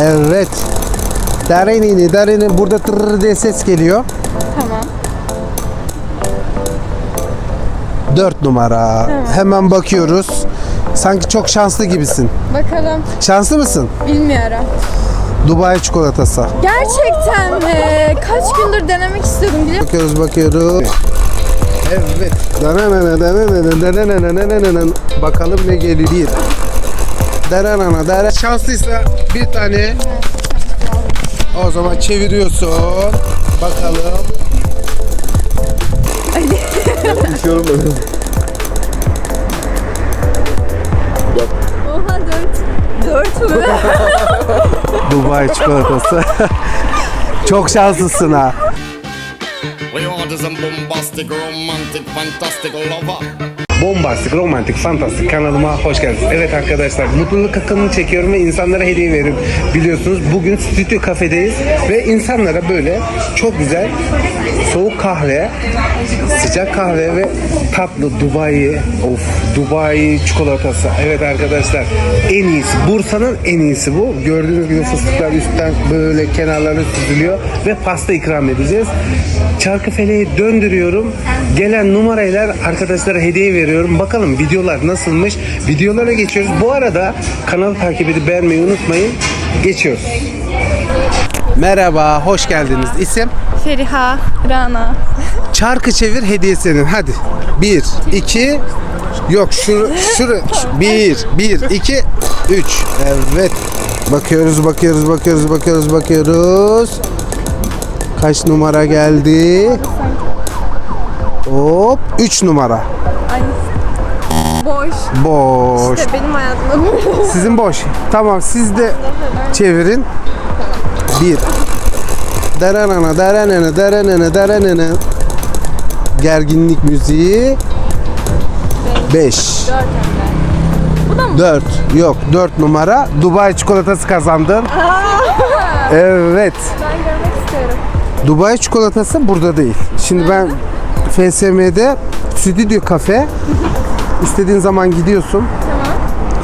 Evet. Darenini, darenin burada tırrrr diye ses geliyor. Tamam. 4 numara. Hemen bakıyoruz. Sanki çok şanslı gibisin. Bakalım. Şanslı mısın? Bilmiyorum. Dubai çikolatası. Gerçekten mi? Kaç gündür denemek istiyordum biliyor musun? Bakıyoruz bakıyoruz. Evet. Bakalım ne geliyor. Dananana, dananana. Şanslıysa bir tane. O zaman çeviriyorsun. Bakalım. Düşüyorum böyle. Oha dört. Dört mü? Dubai çikolatası. Çok şanslısın ha. We want some bombastic, romantic, fantastic lover. Bombastik, romantik, fantastik kanalıma hoş geldiniz. Evet arkadaşlar mutluluk akımını çekiyorum ve insanlara hediye veriyorum. Biliyorsunuz bugün stüdyo kafedeyiz ve insanlara böyle çok güzel soğuk kahve, sıcak kahve ve tatlı Dubai, of Dubai çikolatası. Evet arkadaşlar en iyisi. Bursa'nın en iyisi bu. Gördüğünüz gibi fıstıklar üstten böyle kenarlarına süzülüyor ve pasta ikram edeceğiz. Çarkı feleği döndürüyorum. Gelen numarayla arkadaşlara hediye veriyorum. Bakalım videolar nasılmış? Videolara geçiyoruz. Bu arada kanalı takip edip beğenmeyi unutmayın. Geçiyoruz. Merhaba, hoş geldiniz. İsim? Feriha, Rana. Çarkı çevir hediye senin. Hadi. Bir, iki, yok şu, şuru, bir, bir, iki, üç. Evet. Bakıyoruz, bakıyoruz, bakıyoruz, bakıyoruz, bakıyoruz. Kaç numara geldi? Hop, üç numara. Boş. Boş. İşte benim hayatımda böyle. Sizin boş. Tamam siz de çevirin. Bir. Daranana daranana daranana daranana. Gerginlik müziği. Beş. Dört. Bu da mı? Dört. Yok dört numara. Dubai çikolatası kazandın. Evet. Ben görmek istiyorum. Dubai çikolatası burada değil. Şimdi ben FSM'de stüdyo kafe istediğin zaman gidiyorsun.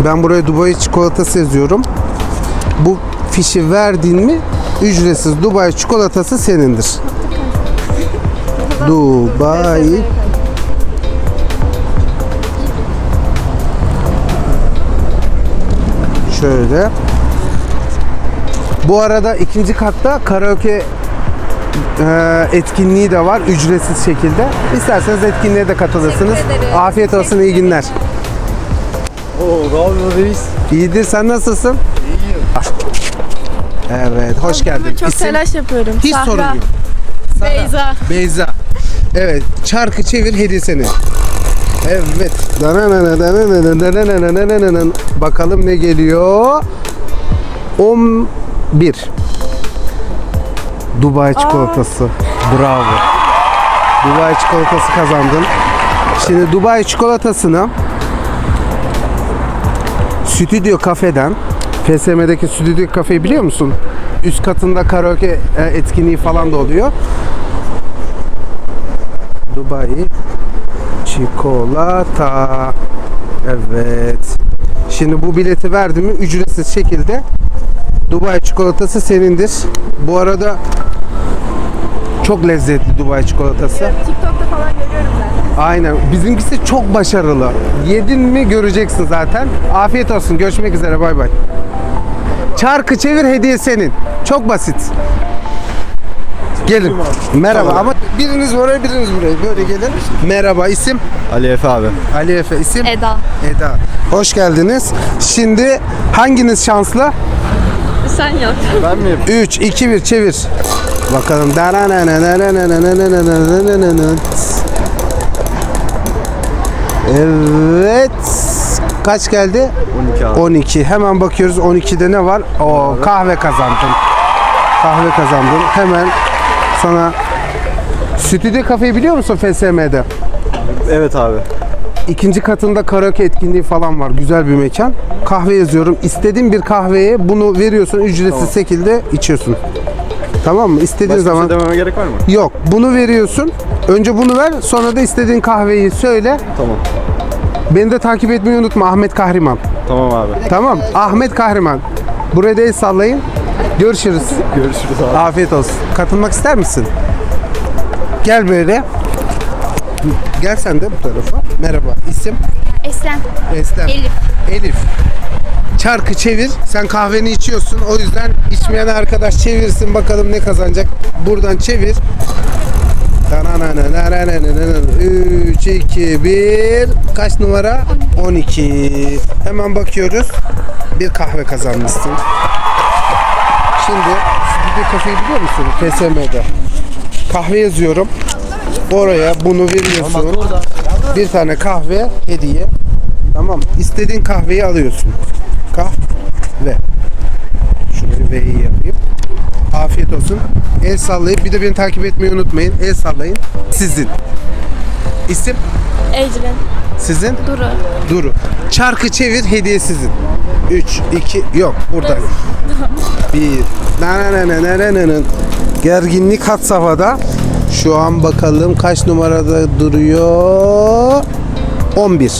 Ben buraya Dubai çikolatası yazıyorum. Bu fişi verdin mi ücretsiz Dubai çikolatası senindir. Dubai şöyle. Bu arada ikinci katta karaoke e, etkinliği de var ücretsiz şekilde. İsterseniz etkinliğe de katılırsınız. Afiyet olsun, iyi günler. Oo bravo reis. İyidir, sen nasılsın? İyiyim. Evet, hoş geldin. Çok İsim? telaş yapıyorum. Hiç Sahra. sorun yok. Beyza. Beyza. Evet, çarkı çevir. Evet. Dananana, dananana, dananana. Bakalım ne geliyor? 11. Dubai çikolatası. Bravo. Dubai çikolatası kazandın. Şimdi Dubai çikolatasını Stüdyo kafeden FSM'deki stüdyo kafeyi biliyor musun? Üst katında karaoke e, etkinliği falan da oluyor. Dubai çikolata. Evet. Şimdi bu bileti verdim mi ücretsiz şekilde Dubai çikolatası senindir. Bu arada çok lezzetli Dubai çikolatası. TikTok'ta falan görüyorum ben. Aynen. Bizimkisi çok başarılı. Yedin mi göreceksin zaten. Afiyet olsun. Görüşmek üzere. Bay bay. Çarkı çevir hediye senin. Çok basit. Gelin. Merhaba ama biriniz oraya biriniz buraya. Böyle gelin. Merhaba isim? Ali Efe abi. Ali Efe isim? Eda. Eda. Hoş geldiniz. Şimdi hanginiz şanslı? Sen yap. Ben miyim? 3, 2, 1 çevir. Bakalım. Evet. Kaç geldi? 12 abi. 12. Hemen bakıyoruz 12'de ne var? O kahve kazandın. Kahve kazandın. Hemen sana Stüdyo kafeyi biliyor musun FSM'de? Evet abi. İkinci katında karaoke etkinliği falan var. Güzel bir mekan. Kahve yazıyorum. İstediğin bir kahveye bunu veriyorsun. Ücretsiz şekilde içiyorsun. Tamam mı? İstediğin Başka bir zaman. şey dememe gerek var mı? Yok. Bunu veriyorsun. Önce bunu ver. Sonra da istediğin kahveyi söyle. Tamam. Beni de takip etmeyi unutma. Ahmet Kahriman. Tamam abi. Tamam. Ahmet Kahriman. Buraya da el sallayın. Görüşürüz. Görüşürüz abi. Afiyet olsun. Katılmak ister misin? Gel böyle. Gel sen de bu tarafa. Merhaba. İsim? Eslem. Eslem. Elif. Elif. Çarkı çevir. Sen kahveni içiyorsun. O yüzden içmeyen arkadaş çevirsin bakalım ne kazanacak. Buradan çevir. 3, 2, 1. Kaç numara? 12. Hemen bakıyoruz. Bir kahve kazanmışsın. Şimdi stüdyo kafeyi biliyor musun? FSM'de. Kahve yazıyorum. Oraya bunu veriyorsun. Bir tane kahve hediye. Tamam. İstediğin kahveyi alıyorsun. Kahve. Şurayı V'yi yapayım. Afiyet olsun. El sallayıp bir de beni takip etmeyi unutmayın. El sallayın. Sizin. İsim Ecrin. sizin Duru. Duru. Çarkı çevir hediye sizin. 3 2 yok burada. 1 Nananananananın. Gerginlik had safhada. Şu an bakalım kaç numarada duruyor? 11.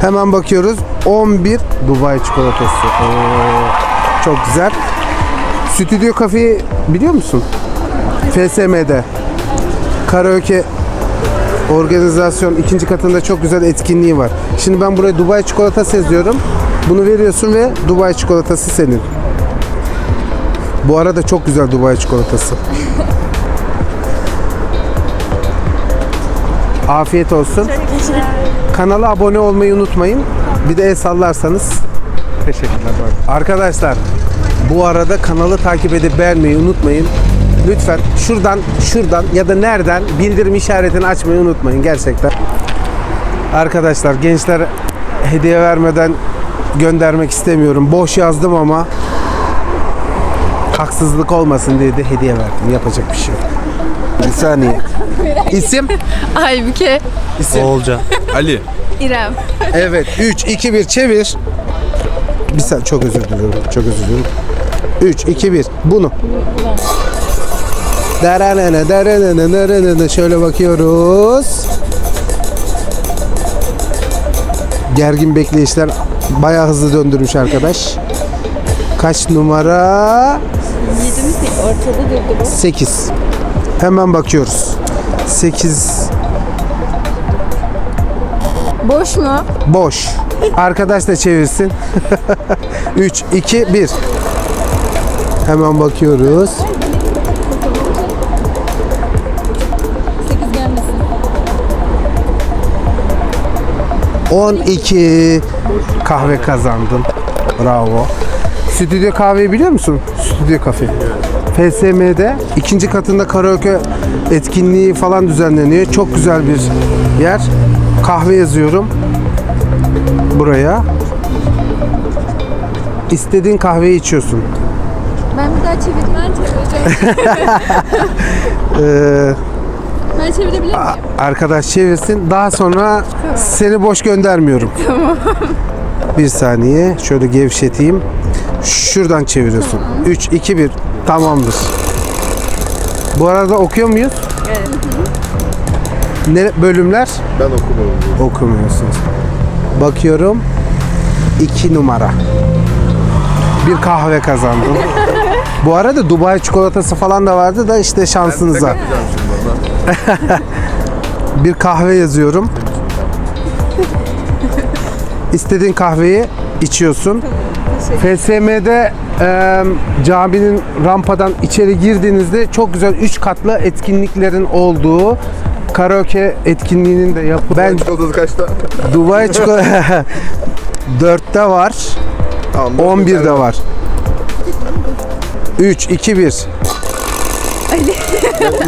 Hemen bakıyoruz. 11 Dubai çikolatası. Oo, çok güzel. Stüdyo kafeyi biliyor musun? FSM'de. Karaoke organizasyon ikinci katında çok güzel etkinliği var. Şimdi ben buraya Dubai çikolatası yazıyorum. Bunu veriyorsun ve Dubai çikolatası senin. Bu arada çok güzel Dubai çikolatası. Afiyet olsun. Kanala abone olmayı unutmayın. Bir de el sallarsanız teşekkürler. Arkadaşlar bu arada kanalı takip edip beğenmeyi unutmayın. Lütfen şuradan şuradan ya da nereden bildirim işaretini açmayı unutmayın gerçekten. Arkadaşlar gençler hediye vermeden göndermek istemiyorum. Boş yazdım ama haksızlık olmasın diye de hediye verdim. Yapacak bir şey yok. Bir saniye. İsim? Aybüke. İsim. Oğulcan. Ali. İrem. Evet. 3, 2, 1 çevir. Bir saniye çok özür diliyorum. Çok özür diliyorum. 3, 2, 1. Bunu. Daranana, daranana, daranana. Şöyle bakıyoruz. Gergin bekleyişler bayağı hızlı döndürmüş arkadaş. Kaç numara? 8. Hemen bakıyoruz. 8 Boş mu? Boş. Arkadaş da çevirsin. 3, 2, 1. Hemen bakıyoruz. On iki kahve kazandın. Bravo. Stüdyo kahveyi biliyor musun? Stüdyo kafe. FSM'de ikinci katında karaoke etkinliği falan düzenleniyor. Çok güzel bir yer. Kahve yazıyorum buraya. İstediğin kahveyi içiyorsun. Ben bir daha çevireyim. Ben çevireceğim. Ee, ben çevirebilir miyim? arkadaş çevirsin. Daha sonra seni boş göndermiyorum. Tamam. Bir saniye. Şöyle gevşeteyim. Şuradan çeviriyorsun. 3, 2, 1. Tamamdır. Bu arada okuyor muyuz? Evet. Ne bölümler? Ben okumuyorum. Okumuyorsunuz. Bakıyorum. 2 numara. Bir kahve kazandım. Bu arada Dubai çikolatası falan da vardı da işte şansınıza. Bir kahve yazıyorum. İstediğin kahveyi içiyorsun. FSM'de e, caminin rampadan içeri girdiğinizde çok güzel 3 katlı etkinliklerin olduğu karaoke etkinliğinin de yap. Ben Çikolatası kaçta? Dubai çikolata 4'te var, Tamam. 11'de var. 3 2 1.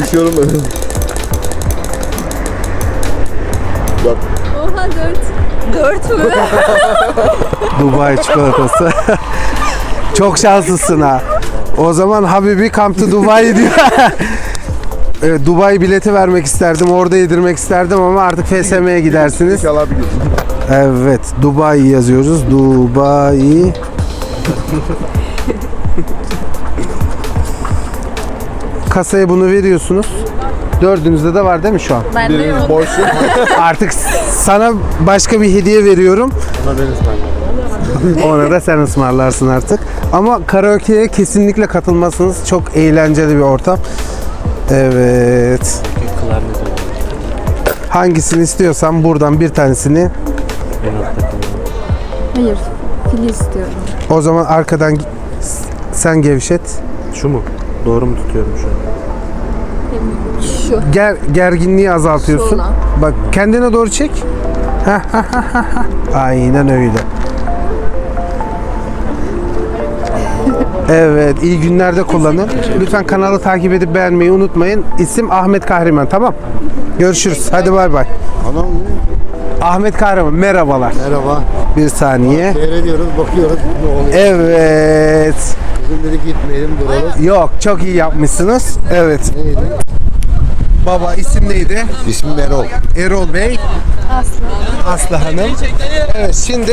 Üşüyorum ben. Bak. Oha dört. Dört mü? Dubai çikolatası. Çok şanslısın ha. O zaman Habibi Come to Dubai diyor. Evet, Dubai bileti vermek isterdim, orada yedirmek isterdim ama artık FSM'ye gidersiniz. İnşallah bir gün. Evet, Dubai yazıyoruz. Dubai. Kasaya bunu veriyorsunuz. Dördünüzde de var değil mi şu an? Ben de yok. Boş. Artık sana başka bir hediye veriyorum. Ona ben ısmarlarım. Ona da sen ısmarlarsın artık. Ama karaoke'ye kesinlikle katılmasınız. Çok eğlenceli bir ortam. Evet. Hangisini istiyorsan buradan bir tanesini. Hayır. Fili istiyorum. O zaman arkadan gi- sen gevşet. Şu mu? Doğru mu tutuyorum şu an? Şu. Ger gerginliği azaltıyorsun. Şu olan. Bak kendine doğru çek. Aynen öyle. Evet, iyi günlerde kullanın. Lütfen kanalı takip edip beğenmeyi unutmayın. İsim Ahmet Kahraman, tamam? Görüşürüz. Hadi bay bay. Anam Ahmet Kahraman, merhabalar. merhaba. Bir saniye. Seyrediyoruz, bakıyoruz ne oluyor. Evet. Bugün dedik gitmeyelim duralım. Yok, çok iyi yapmışsınız. Evet. Neydi? Baba isim neydi? İsmim Erol. Erol Bey. Aslı. Aslı Hanım. Evet şimdi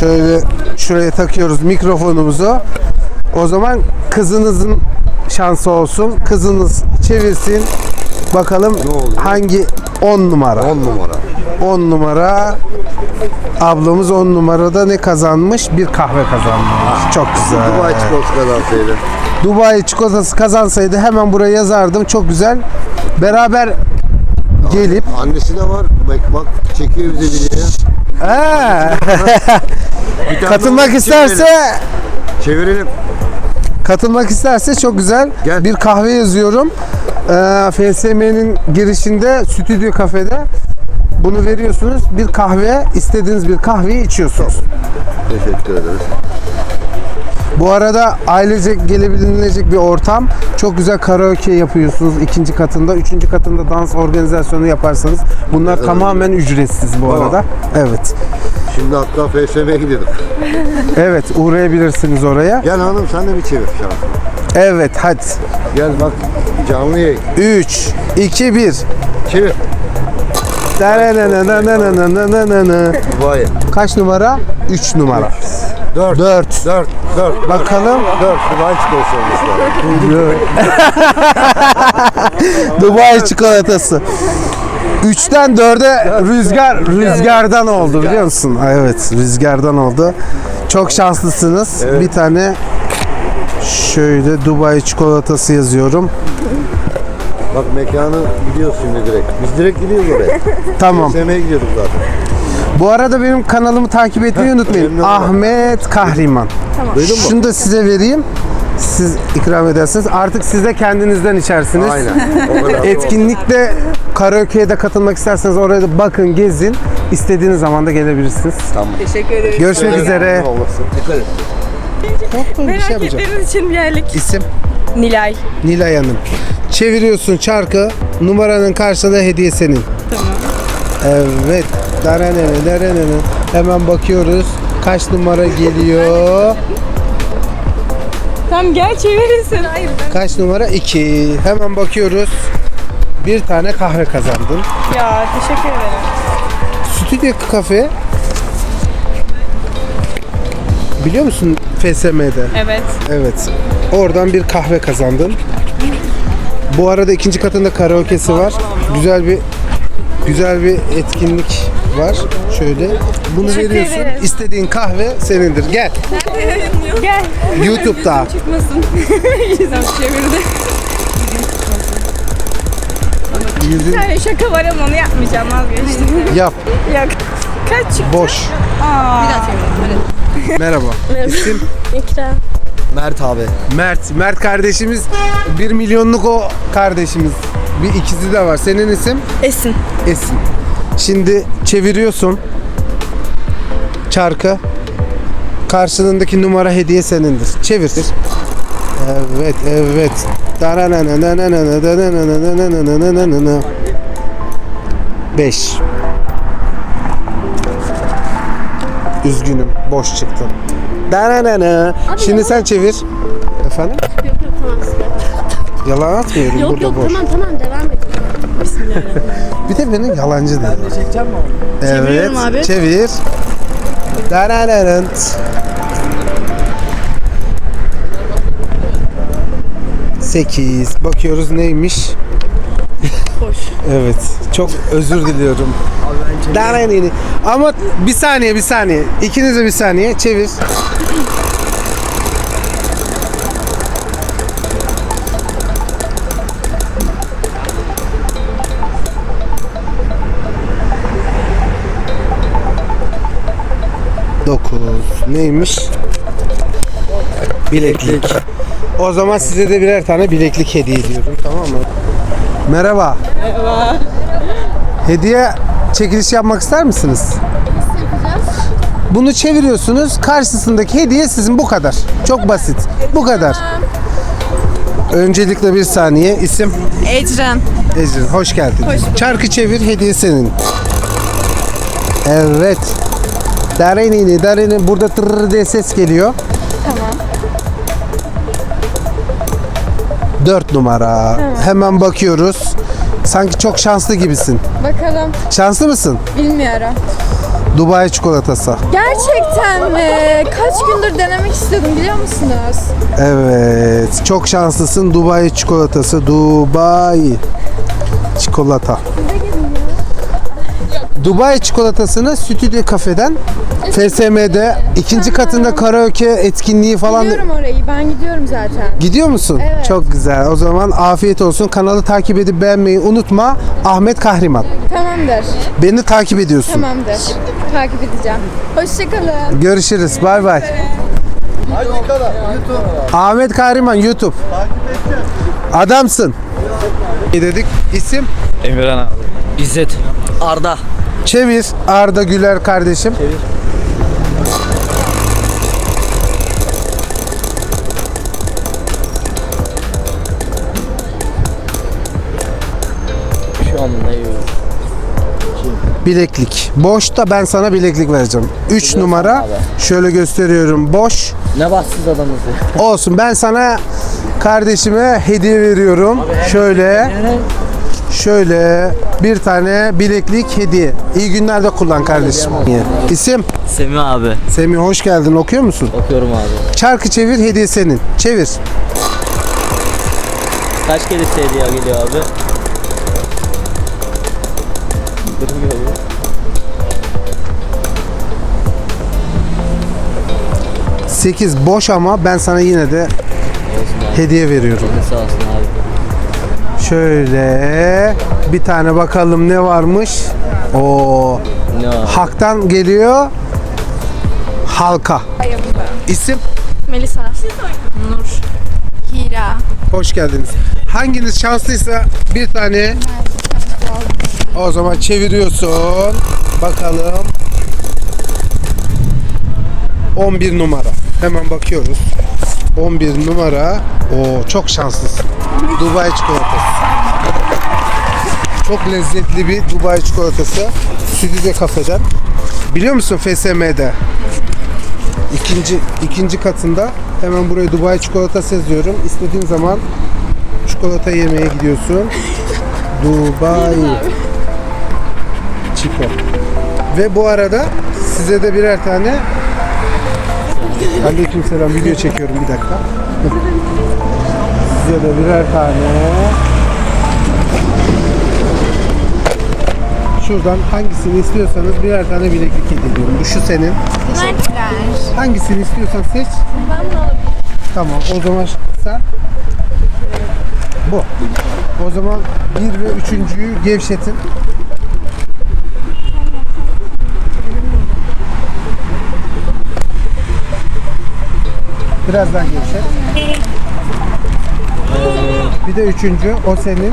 şöyle şuraya takıyoruz mikrofonumuzu. O zaman kızınızın şansı olsun. Kızınız çevirsin. Bakalım hangi 10 numara? 10 numara. 10 numara. Ablamız 10 numarada ne kazanmış? Bir kahve kazanmış. Çok güzel. Dubai çikolatası kazansaydı. Dubai çikolatası kazansaydı hemen buraya yazardım. Çok güzel. Beraber gelip Annesi de var. Bak bak çekiyor bizi videoya. Ha, Bir tane katılmak isterse Çevirelim. Çevirelim. katılmak isterse çok güzel. Gel. Bir kahve yazıyorum. Ee, FSM'nin girişinde stüdyo kafede bunu veriyorsunuz. Bir kahve, istediğiniz bir kahveyi içiyorsunuz. Teşekkür ederiz. Bu arada ailecek gelebilecek bir ortam. Çok güzel karaoke yapıyorsunuz ikinci katında. Üçüncü katında dans organizasyonu yaparsanız. Bunlar evet. tamamen ücretsiz bu tamam. arada. Evet. Şimdi hatta FSM'ye gidelim. evet uğrayabilirsiniz oraya. Gel hanım sen de bir çevir. Evet hadi. Gel bak canlı yayın. 3, 2, 1. Çevir. Vay. Kaç numara? 3 numara. 4. 4. 4. 4. Bakalım. 4. Dubai çikolatası olmuş Dubai çikolatası. 3'ten 4'e rüzgar rüzgardan oldu biliyor musun? Evet, rüzgardan oldu. Çok şanslısınız. Bir tane şöyle Dubai çikolatası yazıyorum. Bak mekanı gidiyoruz şimdi direkt. Biz direkt gidiyoruz oraya. Tamam. FSM'ye gidiyorduk zaten. Bu arada benim kanalımı takip etmeyi unutmayın. Ahmet Kahriman. Duydun mu? Şunu da size vereyim. Siz ikram edersiniz. Artık siz de kendinizden içersiniz. Aynen. O kadar. Etkinlikte karaoke'ye de katılmak isterseniz oraya da bakın, gezin. İstediğiniz zaman da gelebilirsiniz. Tamam. Teşekkür ederim. Görüşmek üzere. Olasın. Dikkat et. Korktum bir şey Merak yapacağım. ettiğiniz için geldik. İsim Nilay. Nilay Hanım. Çeviriyorsun çarkı. Numaranın karşısında hediye senin. Tamam. Evet. Daranene, daranene. Hemen bakıyoruz. Kaç numara geliyor? Tamam gel çevirirsin. Hayır. Kaç numara? 2. Hemen bakıyoruz. Bir tane kahve kazandın. Ya teşekkür ederim. Stüdyo kafe biliyor musun FSM'de? Evet. Evet. Oradan bir kahve kazandın. Bu arada ikinci katında karaoke'si var. Güzel bir güzel bir etkinlik var. Şöyle bunu Teşekkür veriyorsun. ederiz. İstediğin kahve senindir. Gel. Gel. YouTube'da. Çıkmasın. Yüzüm çevirdi. Yüzün tane şaka var ama onu yapmayacağım vazgeçtim. yap. Yok. Kaç çıktı? Boş. Aa. Merhaba. İsim İkram. Mert abi. Mert. Mert kardeşimiz bir milyonluk o kardeşimiz. Bir ikizi de var. Senin isim? Esin. Esin. Şimdi çeviriyorsun çarkı. Karşılığındaki numara hediye senindir. Çevir. Evet, evet. Beş. Üzgünüm, boş çıktı. Dananana. Şimdi sen çevir. Efendim? Yok yok tamam. Yalan atmıyorum Yok burada yok boş. tamam tamam devam edin. Bir de beni yalancı dedi. Evet, Çeviriyorum abi. çevir. Darararant. Sekiz. Bakıyoruz neymiş? Evet. Çok özür diliyorum. Daranini. Ama bir saniye bir saniye. İkiniz de bir saniye. Çevir. Dokuz. Neymiş? Bileklik. O zaman size de birer tane bileklik hediye ediyorum. Tamam mı? Merhaba. Merhaba. Hediye çekiliş yapmak ister misiniz? Bunu çeviriyorsunuz. Karşısındaki hediye sizin bu kadar. Çok basit. Bu kadar. Öncelikle bir saniye. İsim Ecren. Ecrin. Hoş geldin. Çarkı çevir. Hediye senin. Evet. Darenini, darenini. Burada tırrrr diye ses geliyor. Tamam. Dört numara. Hemen bakıyoruz. Sanki çok şanslı gibisin. Bakalım. Şanslı mısın? Bilmiyorum. Dubai çikolatası. Gerçekten mi? Kaç gündür denemek istiyordum biliyor musunuz? Evet. Çok şanslısın. Dubai çikolatası. Dubai çikolata. Dubai çikolatasını Stüdyo Kafe'den FSM'de ikinci katında karaoke etkinliği falan Biliyorum orayı. Ben gidiyorum zaten. Gidiyor musun? Evet. Çok güzel. O zaman afiyet olsun. Kanalı takip edip beğenmeyi unutma. Ahmet Kahriman. Tamamdır. Beni takip ediyorsun. Tamamdır. Takip edeceğim. Hoşçakalın. Görüşürüz. Bay bay. Ahmet Kahriman YouTube. Adamsın. Ne dedik? İsim? Emirhan abi. İzzet. Arda. Çevir. Arda Güler kardeşim. Çevir. Bileklik. Boşta ben sana bileklik vereceğim. 3 Biliyorsun numara. abi. Şöyle gösteriyorum. Boş. Ne bahtsız adamız ya. Olsun. Ben sana kardeşime hediye veriyorum. Şöyle. Şöyle bir tane bileklik hediye. İyi günlerde kullan kardeşim. İsim? Semih abi. Semih hoş geldin. Okuyor musun? Okuyorum abi. Çarkı çevir hediye senin. Çevir. Kaç kere hediye geliyor abi? Durmuyor bu. Sekiz boş ama ben sana yine de hediye veriyorum. Sağ olsun abi. Şöyle bir tane bakalım ne varmış. O Ne var? Hak'tan geliyor. Halka. İsim? Melisa. Nur. Hira. Hoş geldiniz. Hanginiz şanslıysa bir tane o zaman çeviriyorsun. Bakalım. 11 numara. Hemen bakıyoruz. 11 numara. Oo çok şanslısın. Dubai çikolatası. Çok lezzetli bir Dubai çikolatası. Stüdyo kafeden. Biliyor musun FSM'de? İkinci, ikinci katında hemen buraya Dubai çikolatası yazıyorum. İstediğin zaman çikolata yemeye gidiyorsun. Dubai Çiko. Ve bu arada size de birer tane Aleykümselam video çekiyorum bir dakika. size de birer tane Şuradan hangisini istiyorsanız birer tane bileklik hediye ediyorum. Bu şu senin. Teşekkürler. Hangisini istiyorsan seç. Ben bunu alabilirim. Tamam o zaman sen bu. O zaman bir ve üçüncüyü gevşetin. Biraz daha gevşet. Bir de üçüncü o senin.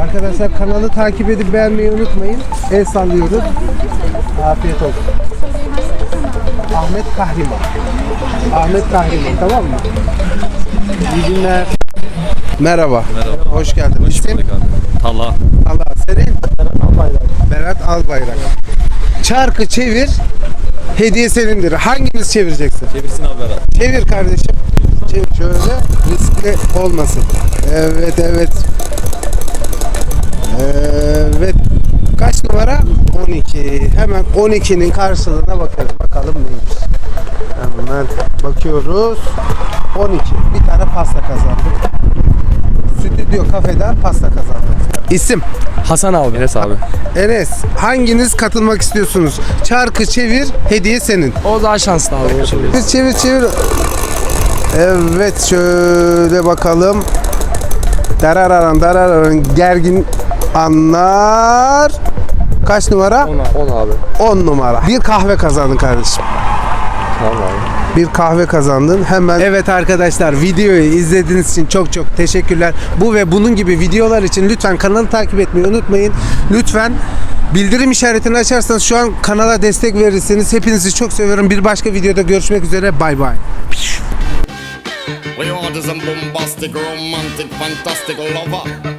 Arkadaşlar kanalı takip edip beğenmeyi unutmayın. El sallıyoruz. Afiyet olsun. Ahmet Kahriman. Ahmet Kahriman tamam mı? İyi günler. Merhaba. Merhaba. Hoş geldin. İsim? Allah. Allah senin? Berat Albayrak. Berat Albayrak. Çarkı çevir. Hediye senindir. Hanginiz çevireceksin? Çevirsin abi Berat. Çevir kardeşim. Çevir şöyle. Riskli olmasın. Evet evet. Evet. Kaç numara? 12. Hemen 12'nin karşılığına bakarız. Bakalım neymiş. Hemen bakıyoruz. 12. Bir tane pasta kazandık. Stüdyo kafede pasta kazandı. İsim Hasan abi. Enes abi. Enes. Hanginiz katılmak istiyorsunuz? Çarkı çevir, hediye senin. O daha şanslı abi. Çevir çevir çevir. Evet şöyle bakalım. Darararan darararan gergin anlar. Kaç numara? 10 abi. 10 numara. Bir kahve kazandın kardeşim. Tamam abi. Bir kahve kazandın. Hemen Evet arkadaşlar videoyu izlediğiniz için çok çok teşekkürler. Bu ve bunun gibi videolar için lütfen kanalı takip etmeyi unutmayın. Lütfen bildirim işaretini açarsanız şu an kanala destek verirsiniz. Hepinizi çok seviyorum. Bir başka videoda görüşmek üzere. Bay bay. We are the bombastic, romantic, fantastic lover.